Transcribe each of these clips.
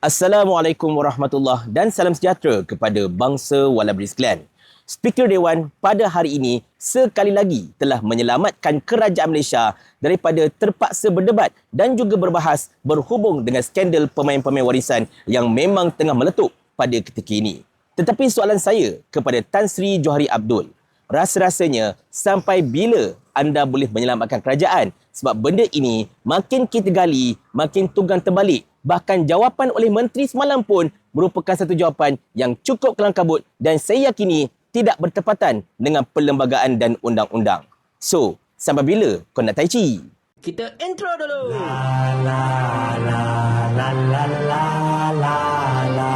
Assalamualaikum warahmatullahi dan salam sejahtera kepada bangsa Walabri sekalian. Speaker Dewan pada hari ini sekali lagi telah menyelamatkan kerajaan Malaysia daripada terpaksa berdebat dan juga berbahas berhubung dengan skandal pemain-pemain warisan yang memang tengah meletup pada ketika ini. Tetapi soalan saya kepada Tan Sri Johari Abdul, rasa-rasanya sampai bila anda boleh menyelamatkan kerajaan? Sebab benda ini makin kita gali, makin tunggang terbalik Bahkan jawapan oleh menteri semalam pun merupakan satu jawapan yang cukup kelang kabut dan saya yakini tidak bertepatan dengan perlembagaan dan undang-undang. So, sampai bila kau nak tai chi? Kita intro dulu. La la la la la la la la.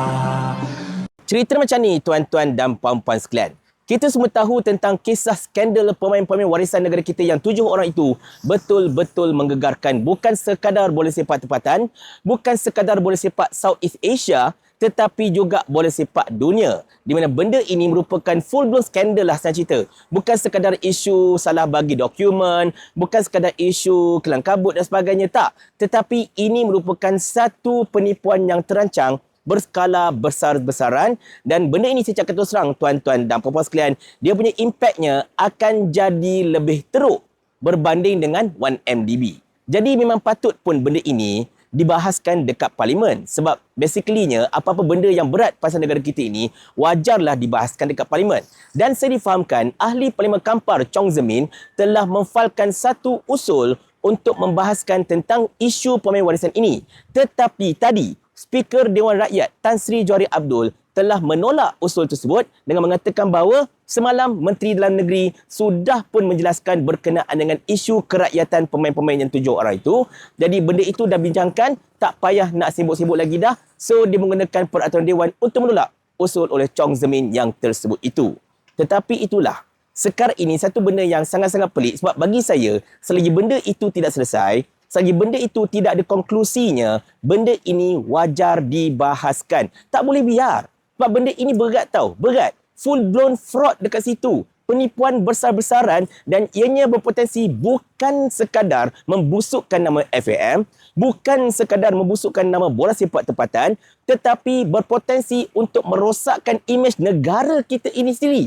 Cerita macam ni tuan-tuan dan puan-puan sekalian. Kita semua tahu tentang kisah skandal pemain-pemain warisan negara kita yang tujuh orang itu betul-betul menggegarkan. Bukan sekadar boleh sepak tempatan, bukan sekadar boleh sepak Southeast Asia, tetapi juga boleh sepak dunia. Di mana benda ini merupakan full-blown skandal lah saya cerita. Bukan sekadar isu salah bagi dokumen, bukan sekadar isu kelang kabut dan sebagainya, tak. Tetapi ini merupakan satu penipuan yang terancang berskala besar-besaran dan benda ini saya cakap terus terang tuan-tuan dan puan-puan sekalian dia punya impactnya akan jadi lebih teruk berbanding dengan 1MDB. Jadi memang patut pun benda ini dibahaskan dekat parlimen sebab basically-nya apa-apa benda yang berat pasal negara kita ini wajarlah dibahaskan dekat parlimen. Dan saya difahamkan ahli parlimen Kampar Chong Zemin telah memfalkan satu usul untuk membahaskan tentang isu pemain warisan ini. Tetapi tadi Speaker Dewan Rakyat Tan Sri Johari Abdul telah menolak usul tersebut dengan mengatakan bahawa semalam Menteri Dalam Negeri sudah pun menjelaskan berkenaan dengan isu kerakyatan pemain-pemain yang tujuh orang itu. Jadi benda itu dah bincangkan, tak payah nak sibuk-sibuk lagi dah. So dia menggunakan peraturan Dewan untuk menolak usul oleh Chong Zemin yang tersebut itu. Tetapi itulah, sekarang ini satu benda yang sangat-sangat pelik sebab bagi saya selagi benda itu tidak selesai, Selagi benda itu tidak ada konklusinya, benda ini wajar dibahaskan. Tak boleh biar. Sebab benda ini berat tau. Berat. Full blown fraud dekat situ. Penipuan besar-besaran dan ianya berpotensi bukan sekadar membusukkan nama FAM, bukan sekadar membusukkan nama bola sepak tempatan, tetapi berpotensi untuk merosakkan imej negara kita ini sendiri.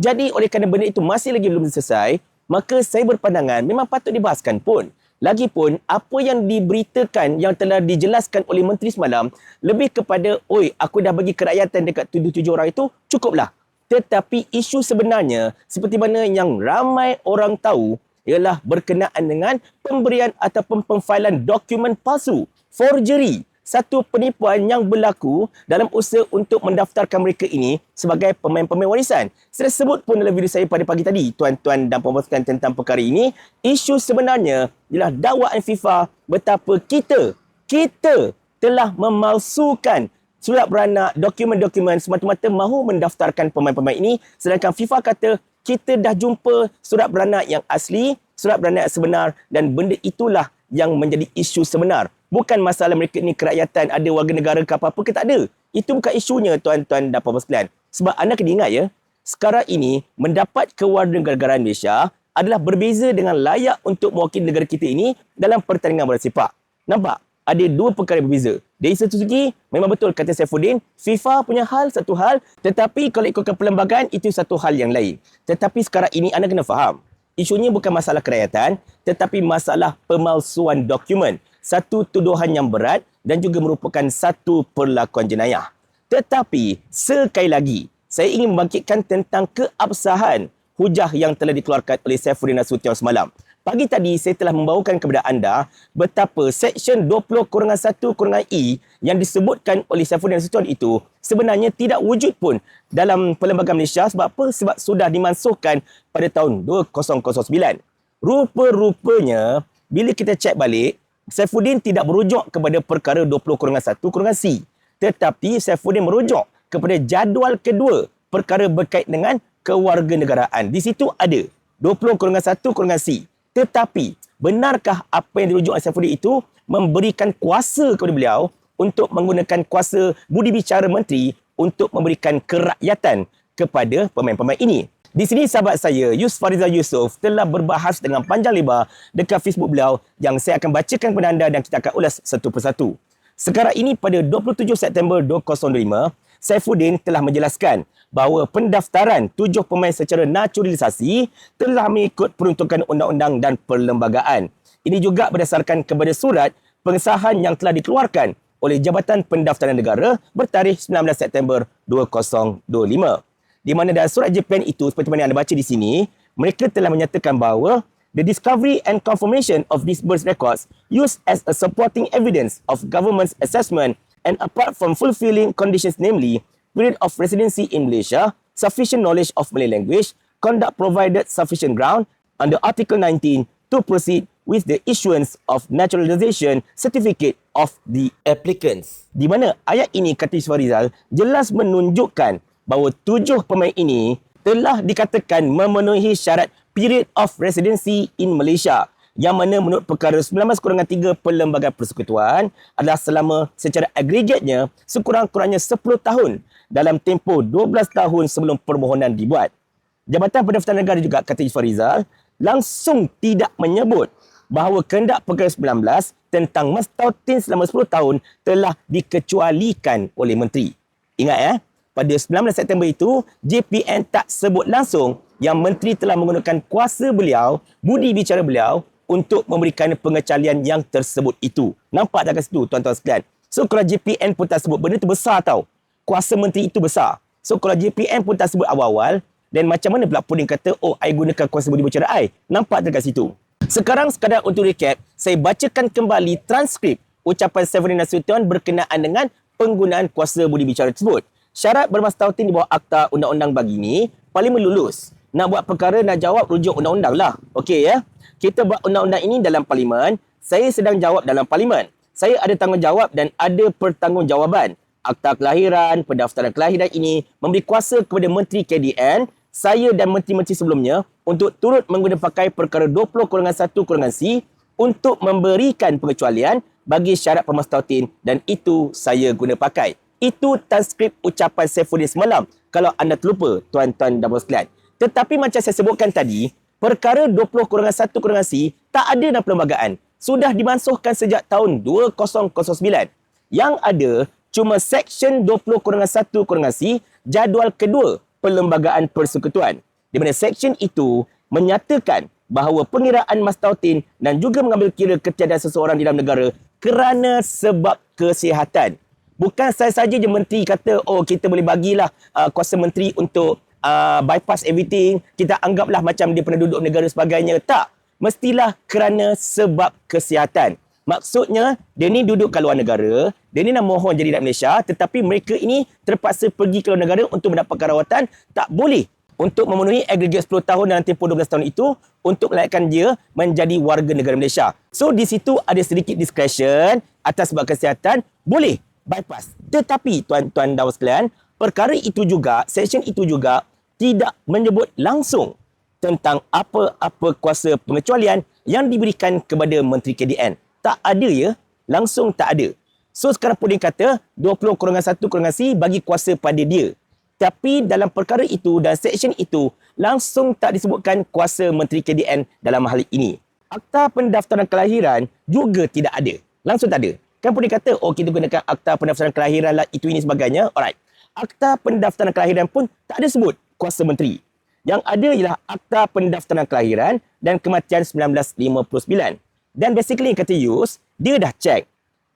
Jadi oleh kerana benda itu masih lagi belum selesai, maka saya berpandangan memang patut dibahaskan pun. Lagipun apa yang diberitakan yang telah dijelaskan oleh menteri semalam lebih kepada oi aku dah bagi kerakyatan dekat tujuh-tujuh orang itu cukuplah. Tetapi isu sebenarnya seperti mana yang ramai orang tahu ialah berkenaan dengan pemberian ataupun pemfailan dokumen palsu, forgery satu penipuan yang berlaku dalam usaha untuk mendaftarkan mereka ini sebagai pemain-pemain warisan. Saya sebut pun dalam video saya pada pagi tadi, tuan-tuan dan puan tentang perkara ini. Isu sebenarnya ialah dakwaan FIFA betapa kita, kita telah memalsukan surat beranak, dokumen-dokumen semata-mata mahu mendaftarkan pemain-pemain ini sedangkan FIFA kata kita dah jumpa surat beranak yang asli, surat beranak sebenar dan benda itulah yang menjadi isu sebenar Bukan masalah mereka ni kerakyatan, ada warga negara ke apa-apa ke tak ada. Itu bukan isunya tuan-tuan dan puan-puan. Sebab anda kena ingat ya, sekarang ini mendapat kewarganegaraan Malaysia adalah berbeza dengan layak untuk mewakili negara kita ini dalam pertandingan bola sepak. Nampak? Ada dua perkara yang berbeza. Dari satu segi, memang betul kata Saifuddin, FIFA punya hal satu hal, tetapi kalau ikutkan perlembagaan, itu satu hal yang lain. Tetapi sekarang ini anda kena faham, isunya bukan masalah kerakyatan, tetapi masalah pemalsuan dokumen satu tuduhan yang berat dan juga merupakan satu perlakuan jenayah. Tetapi sekali lagi, saya ingin membangkitkan tentang keabsahan hujah yang telah dikeluarkan oleh Saifuddin Nasution semalam. Pagi tadi saya telah membawakan kepada anda betapa Seksyen 20 kurangan 1 kurangan E yang disebutkan oleh Saifuddin Nasution itu sebenarnya tidak wujud pun dalam Perlembagaan Malaysia sebab apa? Sebab sudah dimansuhkan pada tahun 2009. Rupa-rupanya bila kita cek balik Saifuddin tidak merujuk kepada perkara 20 kurangan 1 kurangan C. Tetapi Saifuddin merujuk kepada jadual kedua perkara berkait dengan kewarganegaraan. Di situ ada 20 kurangan 1 kurangan C. Tetapi benarkah apa yang dirujuk oleh Saifuddin itu memberikan kuasa kepada beliau untuk menggunakan kuasa budi bicara menteri untuk memberikan kerakyatan kepada pemain-pemain ini? Di sini sahabat saya, Yus Fariza Yusof telah berbahas dengan panjang lebar dekat Facebook beliau yang saya akan bacakan kepada anda dan kita akan ulas satu persatu. Sekarang ini pada 27 September 2005, Saifuddin telah menjelaskan bahawa pendaftaran tujuh pemain secara naturalisasi telah mengikut peruntukan undang-undang dan perlembagaan. Ini juga berdasarkan kepada surat pengesahan yang telah dikeluarkan oleh Jabatan Pendaftaran Negara bertarikh 19 September 2025. Di mana dalam surat JPN itu, seperti mana anda baca di sini, mereka telah menyatakan bahawa the discovery and confirmation of these birth records used as a supporting evidence of government's assessment and apart from fulfilling conditions namely period of residency in Malaysia, sufficient knowledge of Malay language, conduct provided sufficient ground under Article 19 to proceed with the issuance of naturalisation certificate of the applicants. Di mana ayat ini kata Yusuf Rizal jelas menunjukkan bahawa tujuh pemain ini telah dikatakan memenuhi syarat period of residency in Malaysia yang mana menurut perkara 19-3 Perlembagaan Persekutuan adalah selama secara agregatnya sekurang-kurangnya 10 tahun dalam tempoh 12 tahun sebelum permohonan dibuat. Jabatan Pendaftaran Negara juga kata Ifar Rizal langsung tidak menyebut bahawa kehendak perkara 19 tentang mastautin selama 10 tahun telah dikecualikan oleh menteri. Ingat ya, pada 19 September itu JPN tak sebut langsung yang menteri telah menggunakan kuasa beliau, budi bicara beliau untuk memberikan pengecualian yang tersebut itu. Nampak tak kat situ tuan-tuan sekalian? So kalau JPN pun tak sebut benda tu besar tau. Kuasa menteri itu besar. So kalau JPN pun tak sebut awal-awal dan macam mana pula Puding kata, oh, I gunakan kuasa budi bicara I. Nampak tak kat situ? Sekarang sekadar untuk recap, saya bacakan kembali transkrip ucapan Severin Nasution berkenaan dengan penggunaan kuasa budi bicara tersebut. Syarat bermastautin di bawah akta undang-undang bagi ini, Parlimen lulus. Nak buat perkara, nak jawab rujuk undang-undang lah. Okey ya kita buat undang-undang ini dalam parlimen, saya sedang jawab dalam parlimen. Saya ada tanggungjawab dan ada pertanggungjawaban. Akta kelahiran, pendaftaran kelahiran ini memberi kuasa kepada Menteri KDN, saya dan menteri-menteri sebelumnya untuk turut mengguna pakai perkara 20-1-C untuk memberikan pengecualian bagi syarat pemastautin dan itu saya guna pakai. Itu transkrip ucapan Saifuddin semalam kalau anda terlupa tuan-tuan dan sekalian. Tetapi macam saya sebutkan tadi, perkara 20 kurangan 1 kurangan C tak ada dalam perlembagaan. Sudah dimansuhkan sejak tahun 2009. Yang ada cuma Seksyen 20 kurangan 1 kurangan C jadual kedua Perlembagaan Persekutuan. Di mana seksyen itu menyatakan bahawa pengiraan mastautin dan juga mengambil kira ketiadaan seseorang di dalam negara kerana sebab kesihatan. Bukan saya saja je menteri kata, oh kita boleh bagilah uh, kuasa menteri untuk uh, bypass everything, kita anggaplah macam dia pernah duduk negara sebagainya. Tak. Mestilah kerana sebab kesihatan. Maksudnya, dia ni duduk kat luar negara, dia ni nak mohon jadi rakyat Malaysia, tetapi mereka ini terpaksa pergi ke luar negara untuk mendapatkan rawatan, tak boleh untuk memenuhi agregat 10 tahun dalam tempoh 12 tahun itu untuk melayakkan dia menjadi warga negara Malaysia. So, di situ ada sedikit discretion atas sebab kesihatan, boleh bypass. Tetapi, tuan-tuan dan sekalian, perkara itu juga, section itu juga tidak menyebut langsung tentang apa-apa kuasa pengecualian yang diberikan kepada Menteri KDN. Tak ada ya, langsung tak ada. So sekarang Puding kata 20 kurangan 1 kurangan C bagi kuasa pada dia. Tapi dalam perkara itu dan seksyen itu langsung tak disebutkan kuasa Menteri KDN dalam hal ini. Akta pendaftaran kelahiran juga tidak ada. Langsung tak ada. Kan Puding kata, oh kita gunakan akta pendaftaran kelahiran lah, itu ini sebagainya. Alright. Akta pendaftaran kelahiran pun tak ada sebut kuasa menteri. Yang ada ialah Akta Pendaftaran Kelahiran dan Kematian 1959. Dan basically kata Yus, dia dah check.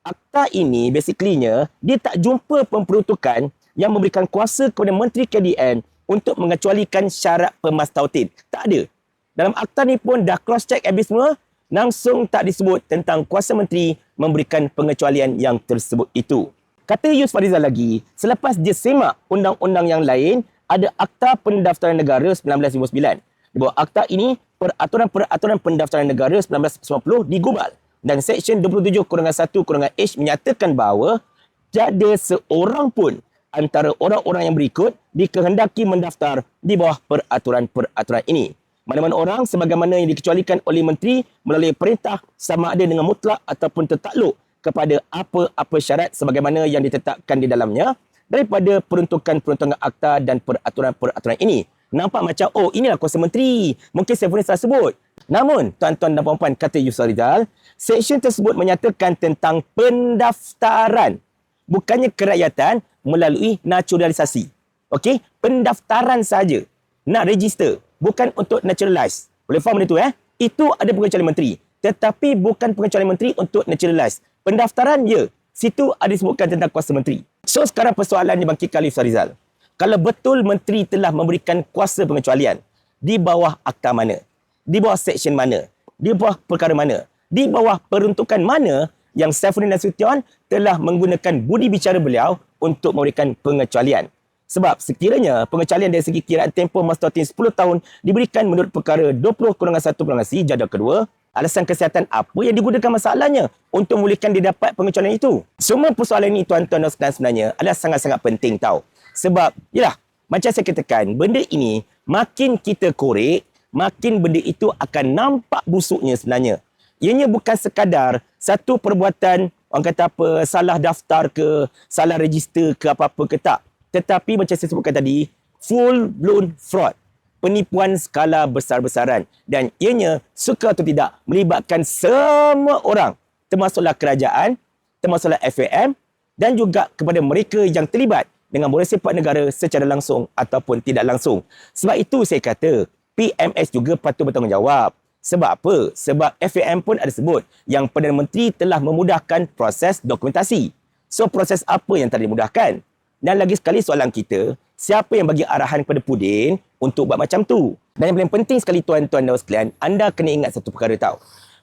Akta ini basically-nya, dia tak jumpa pemperuntukan yang memberikan kuasa kepada Menteri KDN untuk mengecualikan syarat pemastautin. Tak ada. Dalam akta ni pun dah cross-check habis semua, langsung tak disebut tentang kuasa menteri memberikan pengecualian yang tersebut itu. Kata Yus Farizal lagi, selepas dia semak undang-undang yang lain, ada Akta Pendaftaran Negara 1959. Di bawah akta ini, peraturan-peraturan pendaftaran negara 1990 digubal dan Seksyen 27 kurangan 1 kurangan H menyatakan bahawa tiada seorang pun antara orang-orang yang berikut dikehendaki mendaftar di bawah peraturan-peraturan ini. Mana-mana orang sebagaimana yang dikecualikan oleh menteri melalui perintah sama ada dengan mutlak ataupun tertakluk kepada apa-apa syarat sebagaimana yang ditetapkan di dalamnya daripada peruntukan-peruntukan akta dan peraturan-peraturan ini. Nampak macam, oh inilah kuasa menteri. Mungkin saya salah sebut. Namun, tuan-tuan dan puan-puan, kata Yusuf Rizal, seksyen tersebut menyatakan tentang pendaftaran. Bukannya kerakyatan melalui naturalisasi. Okey, pendaftaran saja. Nak register, bukan untuk naturalize. Boleh faham benda tu eh? Itu ada pengecualian menteri. Tetapi bukan pengecualian menteri untuk naturalize. Pendaftaran, ya. Situ ada disebutkan tentang kuasa menteri. So, sekarang persoalan dibangkitkan oleh Yusuf Rizal. Kalau betul menteri telah memberikan kuasa pengecualian, di bawah akta mana? Di bawah seksyen mana? Di bawah perkara mana? Di bawah peruntukan mana yang Saifuddin Nasution telah menggunakan budi bicara beliau untuk memberikan pengecualian? Sebab sekiranya pengecualian dari segi kiraan tempoh masa 10 tahun diberikan menurut perkara 20 kurungan 1 kurungan C jadual kedua, alasan kesihatan apa yang digunakan masalahnya untuk memulihkan dia dapat pengecualian itu? Semua persoalan ini tuan-tuan dan sekalian sebenarnya adalah sangat-sangat penting tahu. Sebab, yalah, macam saya katakan, benda ini makin kita korek, makin benda itu akan nampak busuknya sebenarnya. Ianya bukan sekadar satu perbuatan orang kata apa salah daftar ke, salah register ke apa-apa ke tak. Tetapi macam saya sebutkan tadi, full blown fraud. Penipuan skala besar-besaran. Dan ianya suka atau tidak melibatkan semua orang. Termasuklah kerajaan, termasuklah FAM dan juga kepada mereka yang terlibat dengan boleh sepak negara secara langsung ataupun tidak langsung. Sebab itu saya kata PMS juga patut bertanggungjawab. Sebab apa? Sebab FAM pun ada sebut yang Perdana Menteri telah memudahkan proses dokumentasi. So proses apa yang tak dimudahkan? Dan lagi sekali soalan kita, siapa yang bagi arahan kepada Pudin untuk buat macam tu? Dan yang paling penting sekali tuan-tuan dan sekalian, anda kena ingat satu perkara tahu.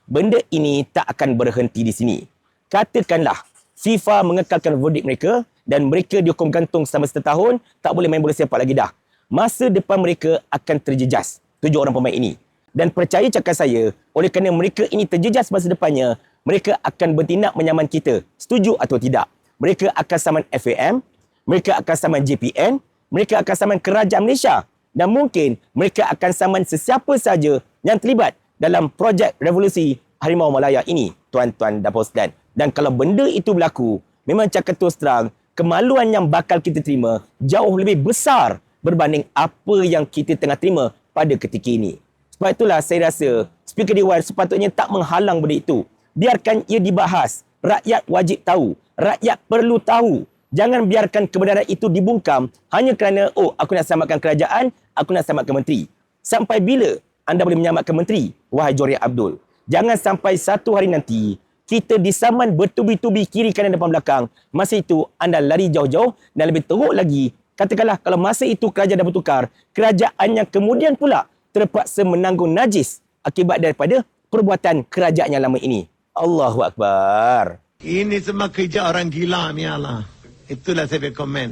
Benda ini tak akan berhenti di sini. Katakanlah FIFA mengekalkan verdict mereka dan mereka dihukum gantung selama setahun, tak boleh main bola sepak lagi dah. Masa depan mereka akan terjejas, tujuh orang pemain ini. Dan percaya cakap saya, oleh kerana mereka ini terjejas masa depannya, mereka akan bertindak menyaman kita, setuju atau tidak. Mereka akan saman FAM, mereka akan saman JPN, mereka akan saman kerajaan Malaysia. Dan mungkin mereka akan saman sesiapa saja yang terlibat dalam projek revolusi Harimau Malaya ini, tuan-tuan dan puan Dan kalau benda itu berlaku, memang cakap terus terang, kemaluan yang bakal kita terima jauh lebih besar berbanding apa yang kita tengah terima pada ketika ini. Sebab itulah saya rasa Speaker Dewan sepatutnya tak menghalang benda itu. Biarkan ia dibahas. Rakyat wajib tahu. Rakyat perlu tahu. Jangan biarkan kebenaran itu dibungkam hanya kerana, oh, aku nak selamatkan kerajaan, aku nak selamatkan menteri. Sampai bila anda boleh menyelamatkan menteri? Wahai Jori Abdul. Jangan sampai satu hari nanti, kita disaman bertubi-tubi kiri kanan depan belakang. Masa itu anda lari jauh-jauh dan lebih teruk lagi. Katakanlah kalau masa itu kerajaan dah bertukar, kerajaan yang kemudian pula terpaksa menanggung najis akibat daripada perbuatan kerajaan yang lama ini. Allahu Akbar. Ini semua kerja orang gila ni Allah. Itulah saya komen.